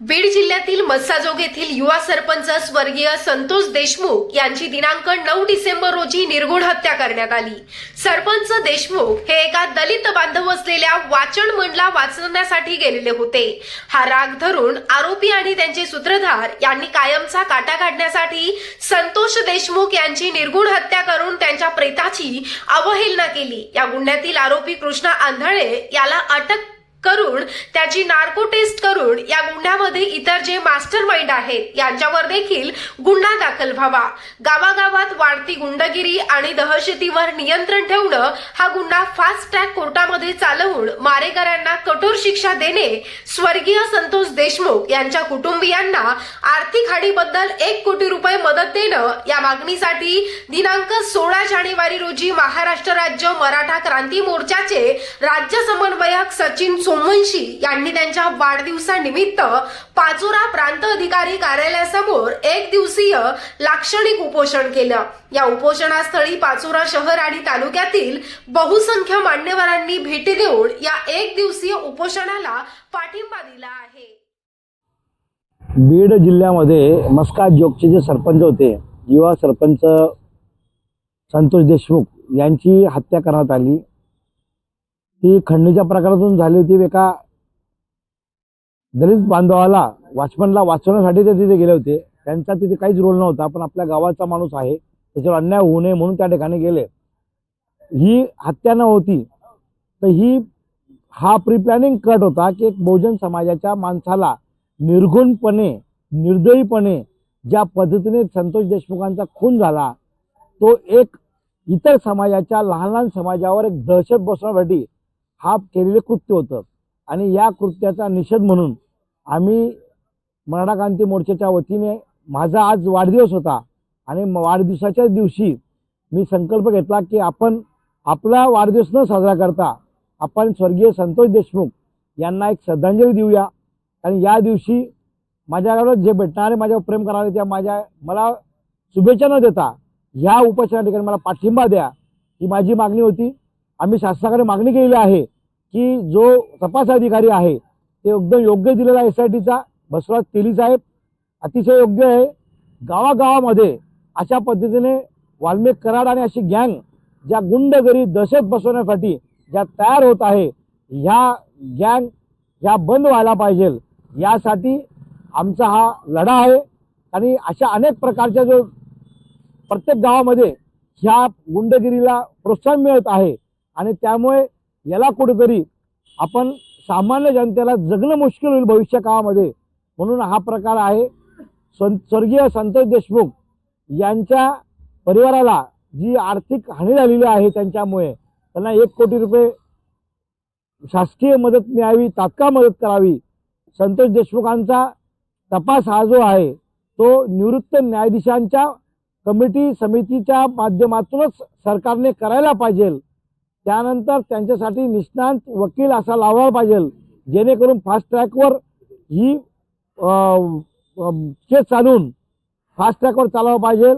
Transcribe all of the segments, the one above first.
बीड जिल्ह्यातील मस्साजोग येथील युवा सरपंच स्वर्गीय संतोष देशमुख यांची दिनांक नऊ डिसेंबर रोजी निर्गुण हत्या करण्यात आली. सरपंच देशमुख हे एका दलित बांधव असलेल्या वाचन मंडला वाचण्यासाठी गेलेले होते. हा राग धरून आरोपी आणि त्यांचे सूत्रधार यांनी कायमचा काटा काढण्यासाठी संतोष देशमुख यांची निर्गुण हत्या करून त्यांच्या प्रेताची अवहेलना केली. या गुन्ह्यातील आरोपी कृष्णा आंधळे याला अटक करून त्याची नार्को टेस्ट करून या गुन्ह्यामध्ये इतर जे मास्टर माइंड आहेत यांच्यावर देखील गुन्हा दाखल व्हावा. गावागावात वाढती गुंडगिरी आणि दहशतीवर नियंत्रण ठेवणं हा गुन्हा फास्ट ट्रॅक कोर्टामध्ये चालवून मारेकऱ्यांना कठोर शिक्षा देणे स्वर्गीय संतोष देशमुख यांच्या कुटुंबियांना आर्थिक हाडीबद्दल एक कोटी रुपये मदत देणं या मागणीसाठी दिनांक सोळा जानेवारी रोजी महाराष्ट्र राज्य मराठा क्रांती मोर्चाचे राज्य समन्वयक सचिन सोमवंशी यांनी त्यांच्या वाढदिवसानिमित्त पाचोरा प्रांत अधिकारी कार्यालयासमोर एक दिवसीय लाक्षणिक उपोषण केलं. या उपोषणास्थळी पाचोरा शहर आणि तालुक्यातील बहुसंख्य मान्यवरांनी भेटी देऊन या एक दिवसीय उपोषणाला पाठिंबा दिला आहे. बीड जिल्ह्यामध्ये मस्का जोगचे जे सरपंच होते युवा सरपंच संतोष देशमुख यांची हत्या करण्यात आली. ती खंडणीच्या प्रकारातून झाली होती एका दलित बांधवाला वॉचमनला वाचवण्यासाठी ते तिथे गेले होते. त्यांचा तिथे काहीच रोल नव्हता पण आपल्या गावाचा माणूस आहे. त्याच्यावर अन्याय होऊ नये म्हणून त्या ठिकाणी गेले. ही हत्या न होती तर ही हा प्री प्लॅनिंग कट होता की एक बहुजन समाजाच्या माणसाला निर्घुणपणे निर्दयीपणे ज्या पद्धतीने संतोष देशमुखांचा खून झाला तो एक इतर समाजाच्या लहान लहान समाजावर एक दहशत बसवण्यासाठी हा केलेले कृत्य होतं. आणि या कृत्याचा निषेध म्हणून आम्ही मराठा क्रांती मोर्चाच्या वतीने माझा आज वाढदिवस होता. आणि म- वाढदिवसाच्याच दिवशी मी संकल्प घेतला की आपण आपला वाढदिवस न साजरा करता आपण स्वर्गीय संतोष देशमुख यांना एक श्रद्धांजली देऊया. आणि या दिवशी माझ्याकडं जे भेटणारे माझ्यावर प्रेम करणारे त्या माझ्या मला शुभेच्छा न देता ह्या उपासना ठिकाणी मला पाठिंबा द्या ही माझी मागणी होती. आम्ही शासनाकडे मागणी केलेली आहे की जो तपास अधिकारी आहे ते एकदम योग्य दिलेला एस आय टीचा बसवराज तेली साहेब अतिशय योग्य आहे. गावागावामध्ये अशा पद्धतीने वाल्मिक कराड आणि अशी गँग ज्या गुंडगरी दहशत बसवण्यासाठी ज्या तयार होत आहे ह्या गँग ह्या बंद व्हायला पाहिजे. यासाठी आमचा हा लढा आहे आणि अशा अनेक प्रकारच्या जो प्रत्येक गावामध्ये ह्या गुंडगिरीला प्रोत्साहन मिळत आहे आणि त्यामुळे याला कुठेतरी आपण सामान्य जनतेला जगणं मुश्किल होईल भविष्य काळामध्ये. म्हणून हा प्रकार आहे. सं स्वर्गीय संतोष देशमुख यांच्या परिवाराला जी आर्थिक हानी झालेली आहे त्यांच्यामुळे त्यांना एक कोटी रुपये शासकीय मदत मिळावी तात्काळ मदत करावी संतोष देशमुखांचा तपास हा जो आहे तो निवृत्त न्यायाधीशांच्या कमिटी समितीच्या माध्यमातूनच सरकारने करायला पाहिजे. त्यानंतर त्यांच्यासाठी निष्णांत वकील असा लावावा पाहिजे जेणेकरून फास्ट ट्रॅकवर ही केस चालून फास्ट ट्रॅकवर चालवलं पाहिजे.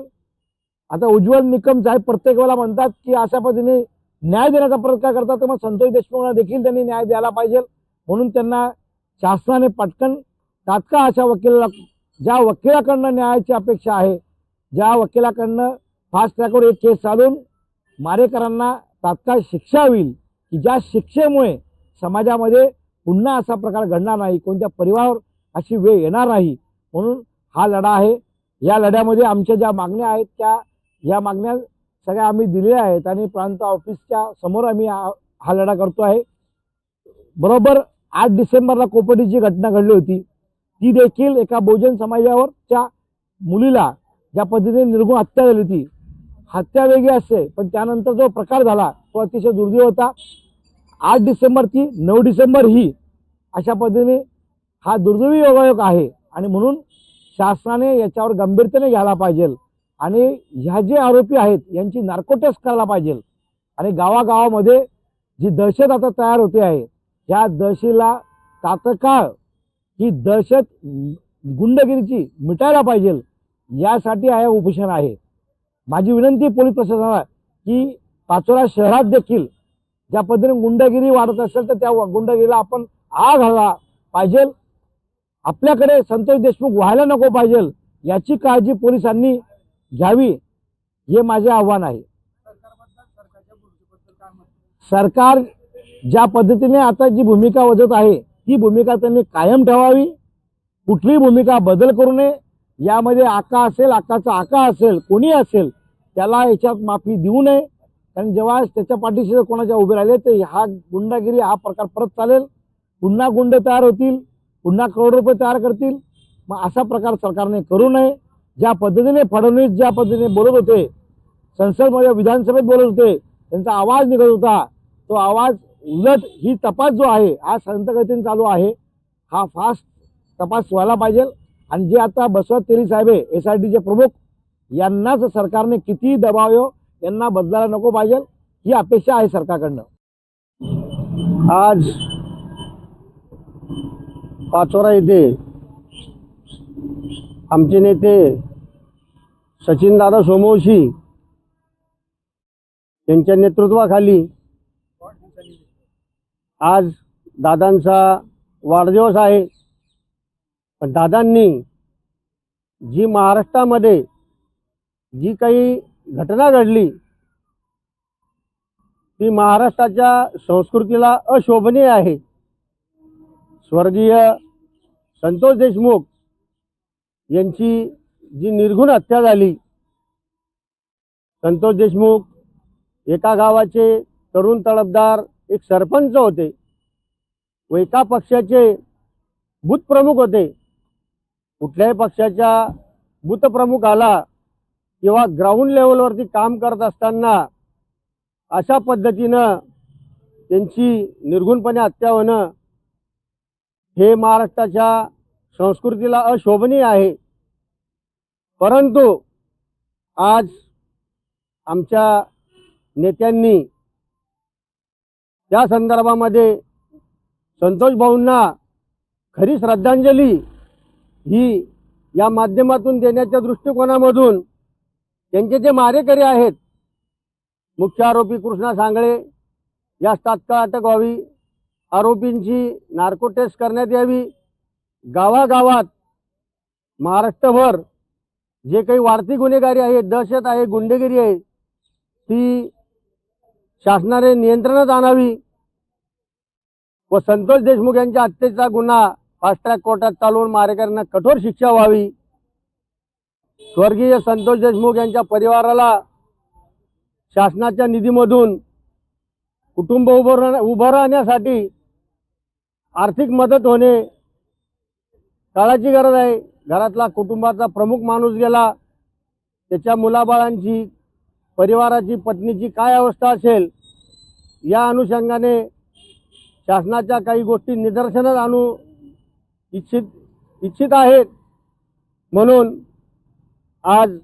आता उज्ज्वल निकम साहेब प्रत्येक वेळेला म्हणतात की अशा पद्धतीने न्याय देण्याचा प्रयत्न करतात तर मग संतोष देशमुखला देखील त्यांनी न्याय द्यायला पाहिजे. म्हणून त्यांना शासनाने पटकन तात्काळ अशा वकिलाला ज्या वकिलाकडनं न्यायाची अपेक्षा आहे ज्या वकिलाकडनं फास्ट ट्रॅकवर एक केस चालून मारेकरांना तात्काळ शिक्षा होईल की ज्या शिक्षेमुळे समाजामध्ये पुन्हा असा प्रकार घडणार नाही कोणत्या परिवारावर अशी वेळ येणार नाही म्हणून हा लढा आहे. या लढ्यामध्ये आमच्या ज्या मागण्या आहेत त्या या मागण्या सगळ्या आम्ही दिलेल्या आहेत आणि प्रांत ऑफिसच्या समोर आम्ही हा हा लढा करतो आहे. बरोबर आठ डिसेंबरला कोपटीची घटना घडली होती. ती देखील एका बहुजन समाजावरच्या मुलीला ज्या पद्धतीने निर्गुण हत्या झाली होती हत्या वेगळी असते पण त्यानंतर जो प्रकार झाला तो अतिशय दुर्दैव होता. आठ डिसेंबर ती नऊ डिसेंबर ही अशा पद्धतीने हा दुर्दैवी योगायोग आहे आणि म्हणून शासनाने याच्यावर गंभीरतेने घ्यायला पाहिजे आणि ह्या जे आरोपी आहेत यांची नार्को टेस्ट करायला पाहिजे. आणि गावागावामध्ये जी दहशत आता तयार होते आहे या दहशीला तात्काळ ही दहशत गुंडगिरीची मिटायला पाहिजे यासाठी हा उपोषण आहे. माझी विनंती पोलीस प्रशासनाला की पाचोरा शहरात देखील ज्या पद्धतीने गुंडगिरी वाढत असेल तर त्या गुंडगिरीला आपण आग घाला पाहिजे. आपल्याकडे संतोष देशमुख व्हायला नको पाहिजे याची काळजी पोलिसांनी घ्यावी. हे माझे आव्हान आहे. सरकार ज्या पद्धतीने आता जी भूमिका वजत आहे ती भूमिका त्यांनी कायम ठेवावी. कुठलीही भूमिका बदल करू नये. यामध्ये आका असेल आकाचा आका असेल कोणी असेल त्याला याच्यात माफी देऊ नये. कारण जेव्हा त्याच्या पाठीशी जर कोणाच्या उभे राहिले तर हा गुंडागिरी हा प्रकार परत चालेल. पुन्हा गुंड तयार होतील पुन्हा करोड रुपये तयार करतील. मग असा प्रकार सरकारने करू नये. ज्या पद्धतीने फडणवीस ज्या पद्धतीने बोलत होते संसदमध्ये विधानसभेत बोलत होते त्यांचा आवाज निघत होता. तो आवाज उलट ही तपास जो आहे हा संतगतीने चालू आहे. हा फास्ट तपास व्हायला पाहिजे. आणि जे आता बसवत तेरी साहेब एस आय टीचे प्रमुख यांनाच सरकारने किती दबाव येऊ यांना बदलायला नको पाहिजे. ही अपेक्षा आहे सरकारकडनं. आज पाचोरा येथे आमचे नेते सचिनदादा सोमवशी यांच्या नेतृत्वाखाली आज दादांचा वाढदिवस आहे. पण दादांनी जी महाराष्ट्रामध्ये जी काही घटना घडली ती महाराष्ट्राच्या संस्कृतीला अशोभनीय आहे. स्वर्गीय संतोष देशमुख यांची जी निर्घुण हत्या झाली संतोष देशमुख एका गावाचे तरुण तळपदार एक सरपंच होते व एका पक्षाचे बूथप्रमुख होते. कुठल्याही पक्षाच्या बूथ किंवा ग्राउंड लेवलवरती काम करत असताना अशा पद्धतीनं त्यांची निर्घुणपणे हत्या होणं हे महाराष्ट्राच्या संस्कृतीला अशोभनीय आहे. परंतु आज आमच्या नेत्यांनी त्या संदर्भामध्ये संतोष भाऊंना खरी श्रद्धांजली ही या माध्यमातून देण्याच्या दृष्टिकोनामधून त्यांचे जे मारेकरी आहेत मुख्य आरोपी कृष्णा सांगळे यास तात्काळ अटक व्हावी. आरोपींची नार्को टेस्ट करण्यात यावी. गावागावात महाराष्ट्रभर जे काही वाढती गुन्हेगारी आहे दहशत आहे गुंडेगिरी आहे ती शासनाने नियंत्रणात आणावी. व संतोष देशमुख यांच्या हत्येचा गुन्हा फास्ट ट्रॅक कोर्टात चालवून मारेकऱ्यांना कठोर शिक्षा व्हावी. स्वर्गीय संतोष देशमुख यांच्या परिवाराला शासनाच्या निधीमधून कुटुंब उभं राहण्या उभं राहण्यासाठी आर्थिक मदत होणे काळाची गरज आहे. घरातला कुटुंबाचा प्रमुख माणूस गेला त्याच्या मुलाबाळांची परिवाराची पत्नीची काय अवस्था असेल या अनुषंगाने शासनाच्या काही गोष्टी निदर्शनात आणू इच्छित इच्छित आहेत. म्हणून आज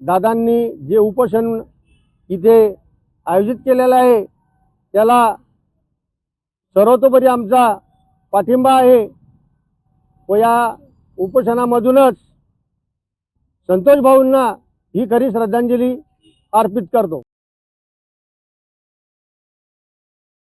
दादांनी जे उपोषण इथे आयोजित केलेलं आहे त्याला सर्वतोपरी आमचा पाठिंबा आहे व या उपोषणामधूनच संतोष भाऊंना ही खरी श्रद्धांजली अर्पित करतो.